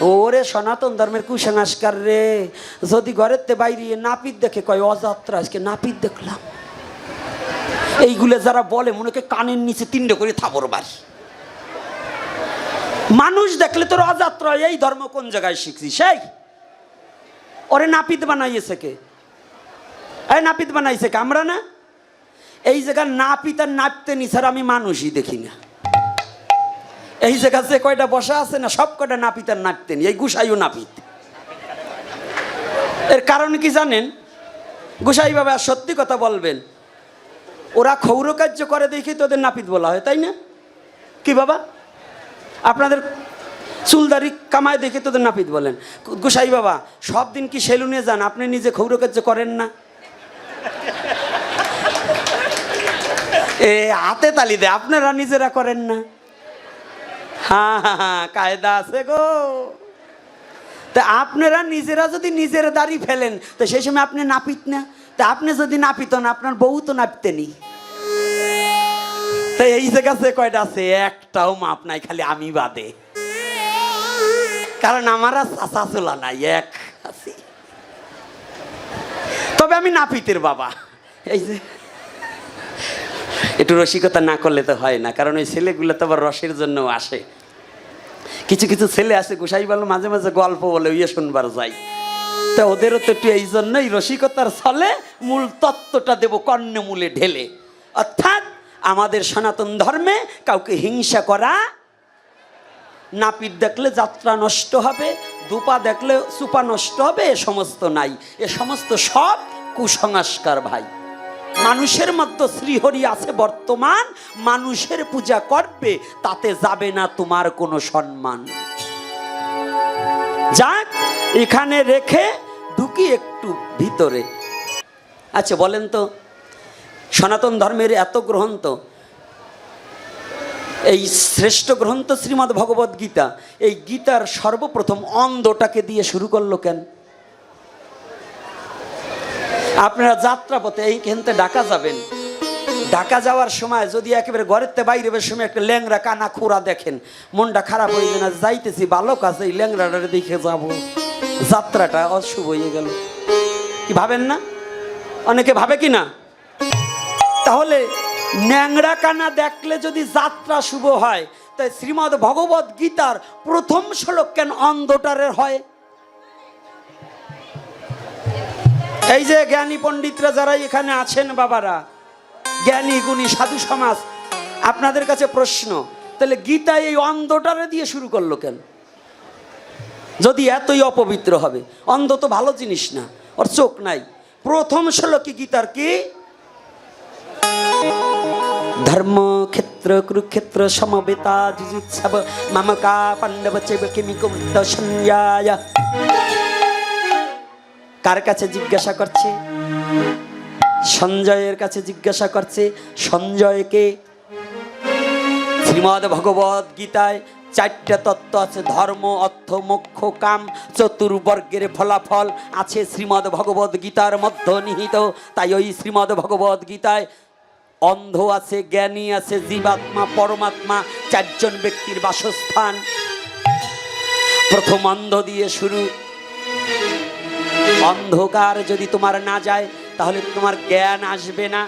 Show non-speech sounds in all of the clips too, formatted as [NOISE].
ওরে সনাতন ধর্মের কুসংস্কার রে। যদি ঘরের তে বাইরে নাপিত দেখে, কয়, অযাত্রা, আজকে নাপিত দেখলাম। এইগুলো যারা বলে, মনে করে কানের নিচে তিনটে করে থাবর বাড়ি। মানুষ দেখলে তোর অযাত্রা, এই ধর্ম কোন জায়গায় শিখছি? সেই। ওরে নাপিত বানাইয়েছে কে? এই নাপিত বানাইছে কে? আমরা না? এই জায়গায় নাপিত আর নাপতে নিছাড়া আমি মানুষই দেখি না। এই জায়গা যে কয়টা বসা আছে না, সব কয়টা নাপিত আর নাপতে নি এই গুসাইও নাপিত। এর কারণ কি জানেন? গুসাই বাবা সত্যি কথা বলবেন, ওরা ক্ষৌর কার্য করে দেখে তোদের নাপিত বলা হয়, তাই না? কি বাবা? আপনাদের চুলদারি কামায় দেখে তোদের নাপিত বলেন। গোসাই বাবা, সব দিন কি সেলুনে যান? আপনি নিজে ক্ষৌর কার্য করেন না? এ, হাতে তালি দে, আপনারা নিজেরা করেন না? হ্যাঁ হ্যাঁ কায়দা আছে গো। তা আপনারা নিজেরা যদি নিজের দাড়ি ফেলেন, তো সেই সময় আপনি নাপিত না? তা আপনি যদি নাপিত না আপনার বউ তো নাপতেনি তা এই জায়গাতে কয়টা আছে? একটাও মাপ নাই, খালি আমি বাদে। কারণ আমার আর চাচা চোলা নাই, এক আছে। তবে আমি নাপিতের বাবা। এই যে একটু রসিকতা না করলে তো হয় না, কারণ ওই ছেলেগুলো তো আবার রসের জন্য আসে। কিছু কিছু ছেলে আছে, গোসাই বলো মাঝে মাঝে গল্প বলে ইয়ে শুনবার যাই তা ওদেরও তো একটু এই জন্যই রসিকতার ছলে মূল তত্ত্বটা দেব, কর্ণে মূলে ঢেলে। অর্থাৎ আমাদের সনাতন ধর্মে কাউকে হিংসা করা, নাপিত দেখলে যাত্রা নষ্ট হবে দুপা দেখলে সুপা নষ্ট হবে, এ সমস্ত নাই। এ সমস্ত সব কুসংস্কার ভাই। মানুষের মধ্যে শ্রীহরি আছে বর্তমান, মানুষের পূজা করবে, তাতে যাবে না তোমার কোনো সম্মান। যাক, এখানে রেখে ঢুকি একটু ভিতরে। আচ্ছা বলেন তো, সনাতন ধর্মের এত গ্রন্থ, এই শ্রেষ্ঠ গ্রন্থ শ্রীমদ্ ভগবদ গীতা, এই গীতার সর্বপ্রথম অন্ধটাকে দিয়ে শুরু করল কেন? আপনারা যাত্রাপথে এই কেনতে ডাকা যাবেন। ঢাকা যাওয়ার সময় যদি একেবারে ঘরের তে বাইরে বের সময় একটা ল্যাংরা কানা খোরা দেখেন, মনটা খারাপ হয়ে যায় না, যাইতেছি বালক আছে এই ল্যাংরাটা দেখে যাব। যাত্রাটা অশুভ হয়ে গেল। কি ভাবেন না? অনেকে ভাবে কি না? তাহলে ন্যাংরা কানা দেখলে যদি যাত্রা শুভ হয়, তাই শ্রীমদ ভগবত গীতার প্রথম শ্লোক কেন অন্ধটারের হয়? এই যে জ্ঞানী পণ্ডিতরা যারা এখানে আছেন বাবারা, জ্ঞানী, গুণী, সাধু সমাজ, আপনাদের কাছে প্রশ্ন, তাহলে গীতা এই অন্ধটারে দিয়ে শুরু করল কেন? যদি এতই অপবিত্র হবে, অন্ধ তো ভালো জিনিস না, ওর চোখ নাই। প্রথম শ্লোকে গীতার কি? ধর্মক্ষেত্র কুরুক্ষেত্র, সমবেতা মামকা, পাণ্ডব, চৈব দশন্যায় কার কাছে জিজ্ঞাসা করছে? সঞ্জয়ের কাছে জিজ্ঞাসা করছে, সঞ্জয়কে শ্রীমদ ভগবত গীতায় চারটা তত্ত্ব আছে, ধর্ম, অর্থ, মোক্ষ, কাম, চতুর্বর্গের ফলাফল আছে শ্রীমদ ভগবত গীতার মধ্য নিহিত। তাই ওই শ্রীমদ ভগবত গীতায় অন্ধ আছে, জ্ঞানী আছে, জীবাত্মা, পরমাত্মা, চারজন ব্যক্তির বাসস্থান। প্রথম অন্ধ দিয়ে শুরু। অন্ধকার যদি তোমার না যায়, তাহলে তোমার জ্ঞান আসবে না।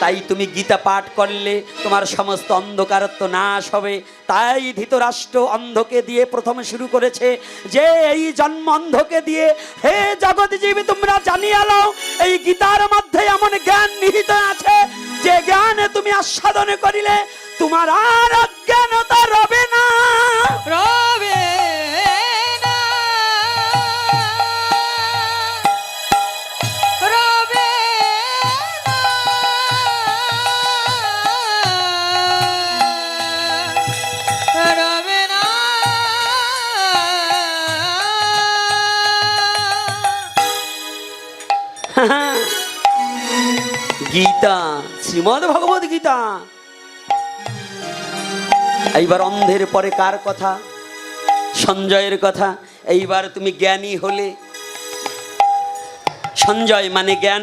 তাই তুমি গীতা পাঠ করলে তোমার সমস্ত অন্ধকারত্ব নাশ হবে। তাই ধৃতরাষ্ট্র অন্ধকে দিয়ে প্রথমে শুরু করেছে যে এই জন্ম অন্ধকে দিয়ে, হে জগৎজীবী, তোমরা জানিয়ে আলো এই গীতার মধ্যে এমন জ্ঞান নিহিত আছে যে জ্ঞানে তুমি আস্বাদনে করিলে তোমার আর অজ্ঞানতা রবে না। রবে শ্রীমদ ভগবত গীতা। এইবার অন্ধের পরে কার কথা? সঞ্জয়ের কথা। এইবার তুমি জ্ঞানী হলে। সঞ্জয় মানে জ্ঞান।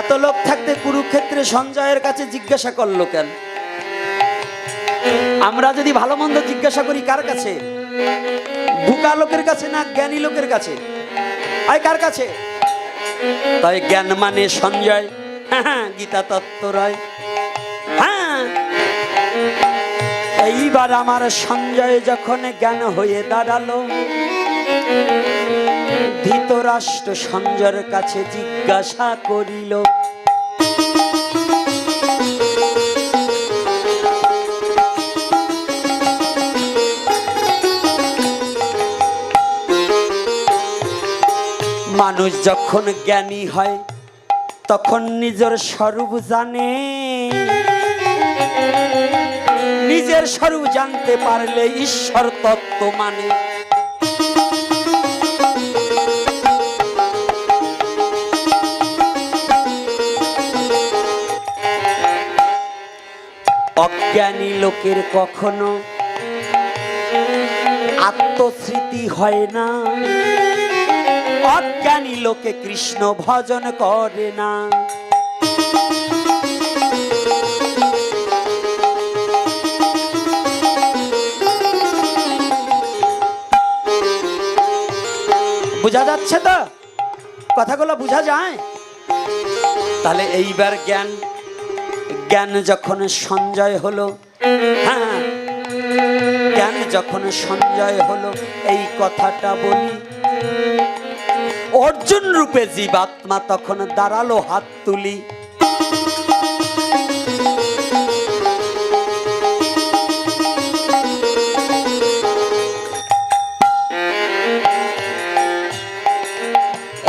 এত লোক থাকতে কুরুক্ষেত্রে সঞ্জয়ের কাছে জিজ্ঞাসা করল কেন? আমরা যদি ভালো মন্দ জিজ্ঞাসা করি কার কাছে? বুকা লোকের কাছে না জ্ঞানী লোকের কাছে? আয় কার কাছে? তাই জ্ঞান মানে সঞ্জয়। হ্যাঁ গীতা তত্ত্ব রয়। হ্যাঁ এইবার আমার সঞ্জয় যখন জ্ঞান হয়ে দাঁড়াল, ধৃতরাষ্ট্র সঞ্জয়ের কাছে জিজ্ঞাসা করিল মানুষ যখন জ্ঞানী হয়, তখন নিজের স্বরূপ জানে। নিজের স্বরূপ জানতে পারলে ঈশ্বর তত্ত্ব মানে। অজ্ঞানী লোকের কখনো আত্মস্মৃতি হয় না। অজ্ঞানী লোকে কৃষ্ণ ভজন করে না। বোঝা যাচ্ছে তো? কথাগুলো বোঝা যায়? তাহলে এইবার জ্ঞান জ্ঞান যখন সঞ্জয় হলো হ্যাঁ জ্ঞান যখন সঞ্জয় হলো, এই কথাটা বলি। অর্জুন রূপে জীবাত্মা তখন দাঁড়াল হাত তুলি।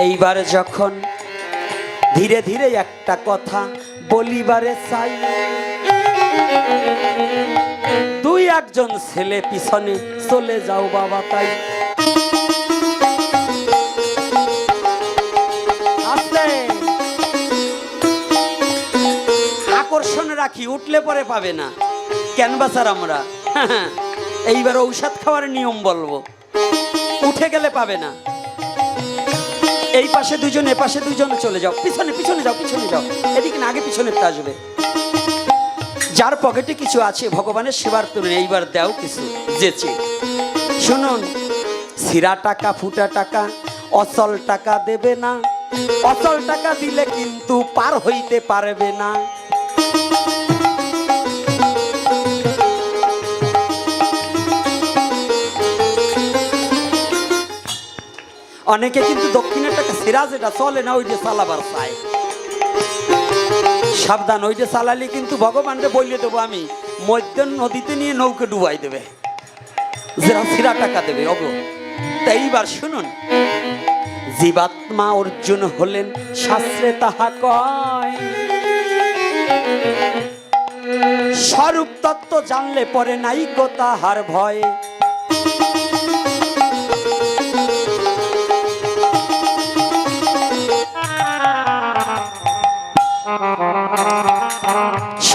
এইবার যখন ধীরে ধীরে একটা কথা বলিবারে চাই, দুই একজন ছেলে পিছনে চলে যাও বাবা তাই। আকর্ষণ রাখি, উঠলে পরে পাবে না। ক্যানভাসার আমরা? [LAUGHS] এইবার ঔষধ খাওয়ার নিয়ম বলব। উঠে গেলে পাবে না। এই পাশে দুজন, এ পাশে দুজন, চলে যাও। পিছনে পিছনে যাও পিছনে যাও। এদিকে না, আগে পিছনে আসবে। যার পকেটে কিছু আছে, ভগবানের সেবার তুলনে এইবার দাও কিছু যেচে শুনুন সিরা টাকা, ফুটা টাকা, অচল টাকা দেবে না। অচল টাকা দিলে কিন্তু পার হইতে পারবে না। অনেকে কিন্তু দক্ষিণের টাকা সিরা যেটা চলে না, ওই যে চালাবার চায়। সাবধান, ওই যে চালালি কিন্তু ভগবানকে বইলে দেবো আমি। মধ্য নদীতে নিয়ে নৌকে ডুবাই দেবে। যারা সিরা টাকা দেবে তাই এইবার শুনুন। জীবাত্মা অর্জুন হলেন শাস্ত্রে তাহা কয়, স্বরূপ তত্ত্ব জানলে পরে নাই তাহার ভয়।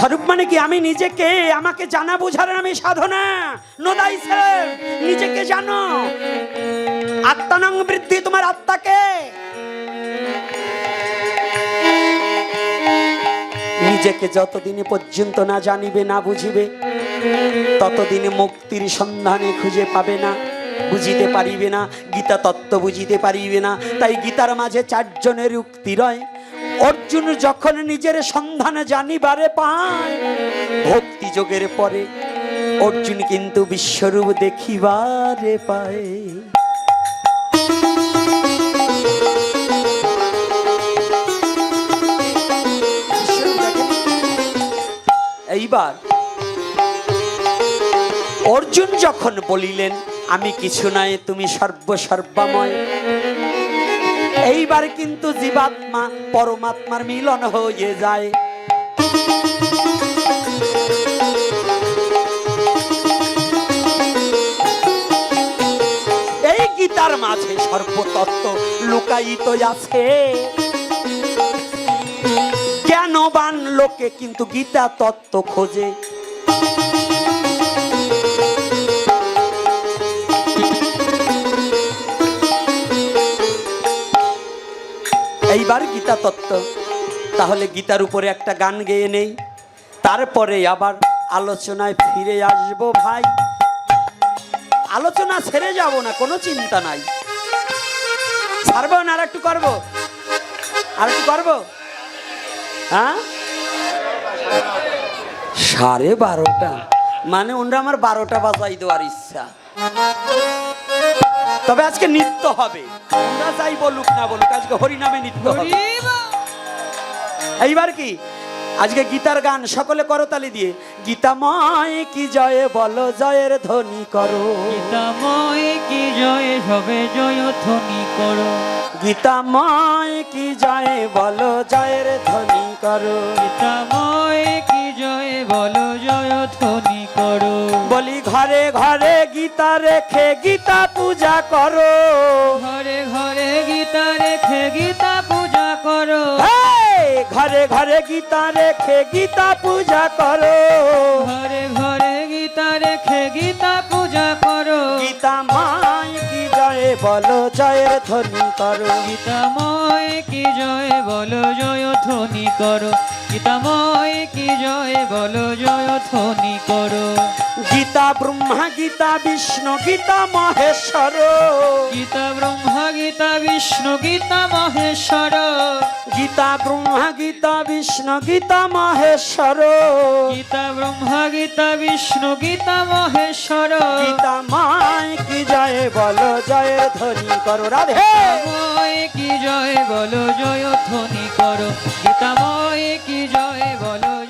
স্বরূপ মানে কি? আমি নিজেকে, আমাকে জানা বোঝার আমি সাধনা। নোদাই নিজেকে জানো। আত্মানং বৃদ্ধি তোমার আত্মাকে। নিজেকে যতদিনে পর্যন্ত না জানিবে, না বুঝিবে, ততদিনে মুক্তির সন্ধানে খুঁজে পাবে না, বুঝিতে পারিবে না, গীতা তত্ত্ব বুঝিতে পারিবে না। তাই গীতার মাঝে চারজনের উক্তি রয়। অর্জুন যখন নিজের সন্ধানে জানিবারে পায়, ভক্তি যোগের পরে অর্জুন কিন্তু বিশ্বরূপ দেখিবারে পায়। এইবার অর্জুন যখন বলিলেন, আমি কিছু নাই, তুমি সর্ব সর্বাময় এইবার কিন্তু জীবাত্মা পরমাত্মার মিলন হয়ে যায়। এই গীতার মাঝে সর্বতত্ত্ব লুকায়িত আছে। জ্ঞানবান লোকে কিন্তু গীতা তত্ত্ব খোঁজে? এইবার গীতা তত্ত্ব। তাহলে গীতার উপরে একটা গান গেয়ে নেই। তারপরে আবার আলোচনায় ফিরে আসব ভাই। আলোচনা ছেড়ে যাব না, কোনো চিন্তা নাই। ছাড়বো না, আর একটু করব? আর একটু করব? হ্যাঁ? সাড়ে বারোটা। মানে ওনরা আমার বারোটা বাজাই দেওয়ার ইচ্ছা। তবে আজকে নৃত্য হবে। ওনরা যাই বলুক না বলুক আজকে হরিনামে নৃত্য হবে। এইবার কি? আজকে গীতার গান সকলে করতালি দিয়ে। গীতাময় কি জয় বলো জয়ের ধ্বনি করো। গীতাময় কি জয় সবে জয় ধ্বনি করো। গীতাময় কি জয় বল জয়ের ধ্বনি করো। গীতাময় কি জয় বল জয় ধ্বনি ঘরে ঘরে গীতা রেখে গীতা পূজা করো। ঘরে ঘরে গীতা রেখে গীতা পূজা করো! ঘরে ঘরে গীতা রেখে গীতা পূজা করো। ঘরে ঘরে গীতা রেখে গীতা পূজা করো। গীতাময় কি জয় বলো জয়ের ধ্বনি করো। গীতাময় কি জয় বলো জয় ধ্বনি করো। গীতাময় কি জয় বলো জয় ধ্বনি করো। গীতা ব্রহ্মা গীতা বিষ্ণু গীতা মহেশ্বর। গীতা ব্রহ্মা গীতা বিষ্ণু গীতা মহেশ্বর। গীতা ব্রহ্মা গীতা বিষ্ণু গীতা মহেশ্বর। গীতা ব্রহ্মা গীতা বিষ্ণু গীতা মহেশ্বর। গীতা মায় কি জয় বলো জয় ধ্বনি করো রাধে। কি জয় বলো জয় ধ্বনি করো। গীতাময় কি জয় বলো?